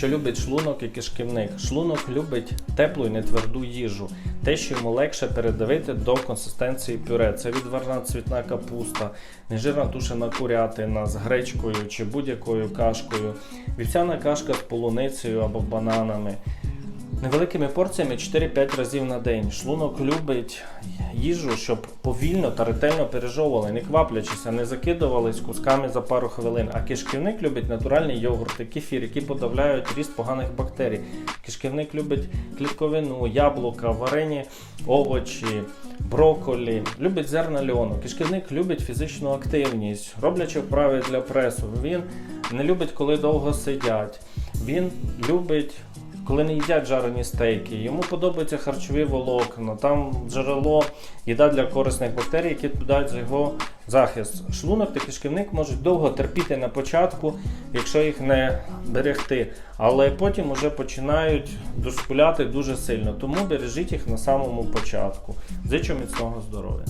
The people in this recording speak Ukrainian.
Що любить шлунок і кишківник? Шлунок любить теплу і нетверду їжу, те, що йому легше передавити до консистенції пюре. Це відварна цвітна капуста, нежирна тушена курятина з гречкою чи будь-якою кашкою, вівсяна кашка з полуницею або бананами. Невеликими порціями 4-5 разів на день. Шлунок любить їжу, щоб повільно та ретельно пережовували, не кваплячися, не закидувались кусками за пару хвилин. А кишківник любить натуральні йогурти, кефір, які подавляють ріст поганих бактерій. Кишківник любить клітковину, яблука, варені овочі, брокколі, любить зерна льону. Кишківник любить фізичну активність, роблячи вправи для пресу. Він не любить, коли довго сидять. Він любить коли не їдять жарені стейки, йому подобаються харчові волокна, там джерело, їда для корисних бактерій, які відповідають за його захист. Шлунок та кишківник можуть довго терпіти на початку, якщо їх не берегти, але потім вже починають дошкуляти дуже сильно. Тому бережіть їх на самому початку. Зичу міцного здоров'я.